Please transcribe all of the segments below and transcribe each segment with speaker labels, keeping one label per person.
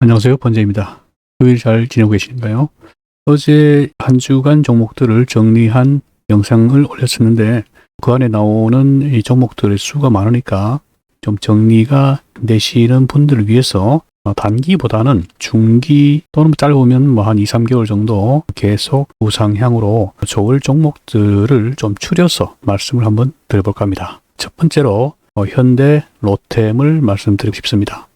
Speaker 1: 안녕하세요. 번제입니다. 토요일 잘 지내고 계신가요? 어제 한 주간 종목들을 정리한 영상을 올렸었는데 그 안에 나오는 이 종목들의 수가 많으니까 좀 정리가 되시는 분들을 위해서 어, 단기보다는 중기 또는 짧으면 뭐 한 2, 3개월 정도 계속 우상향으로 좋을 종목들을 좀 추려서 말씀을 한번 드려볼까 합니다. 첫 번째로 어, 현대 로템을 말씀드리고 싶습니다.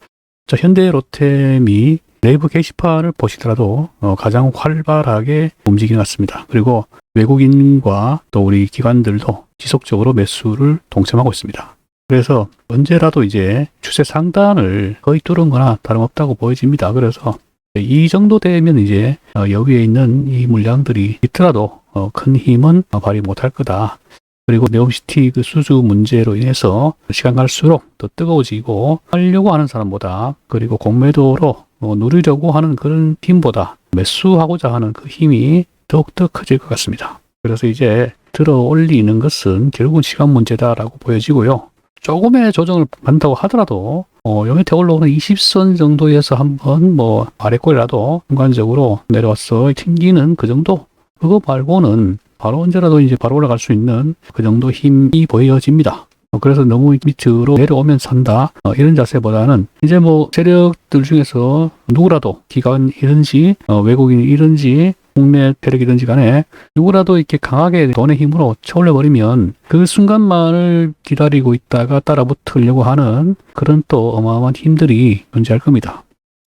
Speaker 1: 자, 현대 로템이 네이버 게시판을 보시더라도 어, 가장 활발하게 움직이는 것 같습니다. 그리고 외국인과 또 우리 기관들도 지속적으로 매수를 동참하고 있습니다. 그래서 언제라도 이제 추세 상단을 거의 뚫은 거나 다름없다고 보여집니다. 그래서 이 정도 되면 이제 어, 여기에 있는 이 물량들이 있더라도 어, 큰 힘은 발휘 못할 거다. 그리고 네옴시티 그 수주 문제로 인해서 시간 갈수록 더 뜨거워지고 하려고 하는 사람보다 그리고 공매도로 어, 누리려고 하는 그런 힘보다 매수하고자 하는 그 힘이 더욱더 커질 것 같습니다. 그래서 이제 들어 올리는 것은 결국은 시간 문제다라고 보여지고요. 조금의 조정을 한다고 하더라도 어, 요 밑에 올라오는 20선 정도에서 한번 뭐 아래꼴이라도 순간적으로 내려와서 튕기는 그 정도 그거 말고는 바로 언제라도 이제 바로 올라갈 수 있는 그 정도 힘이 보여집니다. 어, 그래서 너무 밑으로 내려오면 산다 어, 이런 자세보다는 이제 뭐 세력들 중에서 누구라도 기관이든지 어, 외국인이든지 국내 세력이든지 간에 누구라도 이렇게 강하게 돈의 힘으로 쳐올려 버리면 그 순간만을 기다리고 있다가 따라붙으려고 하는 그런 또 어마어마한 힘들이 존재할 겁니다.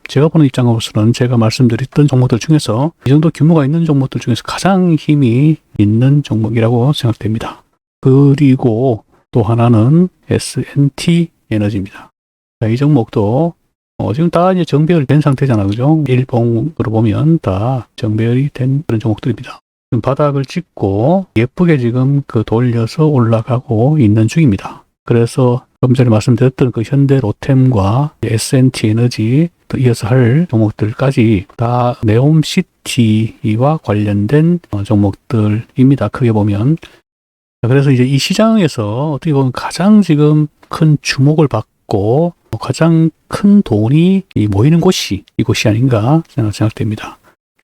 Speaker 1: 제가 보는 입장으로서는 제가 말씀드렸던 종목들 중에서 이 정도 규모가 있는 종목들 중에서 가장 힘이 있는 종목이라고 생각됩니다. 그리고 또 하나는 S&T 에너지입니다. 자, 이 종목도 어, 지금 다 이제 정배열 된 상태잖아, 그죠? 일봉으로 보면 다 정배열이 된 그런 종목들입니다. 지금 바닥을 찍고 예쁘게 지금 그 돌려서 올라가고 있는 중입니다. 그래서 좀 전에 말씀드렸던 그 현대 로템과 S&T 에너지 또 이어서 할 종목들까지 다 네옴시티와 관련된 어, 종목들입니다. 크게 보면. 자, 그래서 이제 이 시장에서 어떻게 보면 가장 지금 큰 주목을 받고 가장 큰 돈이 이 모이는 곳이 이곳이 아닌가 생각- 생각됩니다.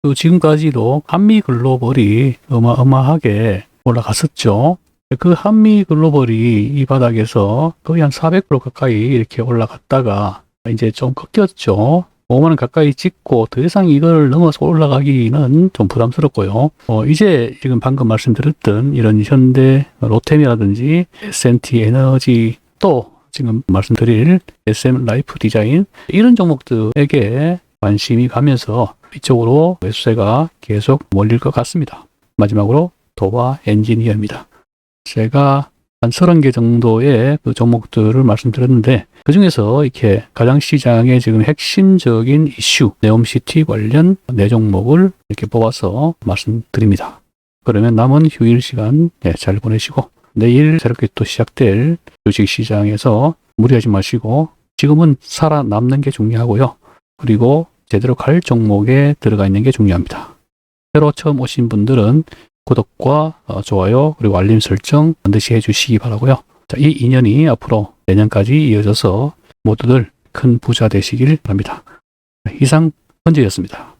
Speaker 1: 그 지금까지도 한미 글로벌이 어마어마하게 올라갔었죠. 그 한미 글로벌이 이 바닥에서 거의 한 400% 가까이 이렇게 올라갔다가 이제 좀 꺾였죠. 5만원 가까이 찍고 더 이상 이걸 넘어서 올라가기는 좀 부담스럽고요. 어, 이제 지금 방금 말씀드렸던 이런 현대 로템이라든지 S&T 에너지 또 지금 말씀드릴 SM 라이프 디자인 이런 종목들에게 관심이 가면서 이쪽으로 매수세가 계속 몰릴 것 같습니다. 마지막으로 도바 엔지니어입니다. 제가 한 30개 정도의 그 종목들을 말씀드렸는데 그 중에서 이렇게 가장 시장의 지금 핵심적인 이슈, 네옴시티 관련 네 종목을 이렇게 뽑아서 말씀드립니다. 그러면 남은 휴일 시간 네, 잘 보내시고 내일 새롭게 또 시작될 주식 시장에서 무리하지 마시고 지금은 살아남는 게 중요하고요. 그리고 제대로 갈 종목에 들어가 있는 게 중요합니다. 새로 처음 오신 분들은 구독과 어, 좋아요 그리고 알림 설정 반드시 해주시기 바라고요. 자, 이 인연이 앞으로 내년까지 이어져서 모두들 큰 부자 되시길 바랍니다. 이상 헌재였습니다.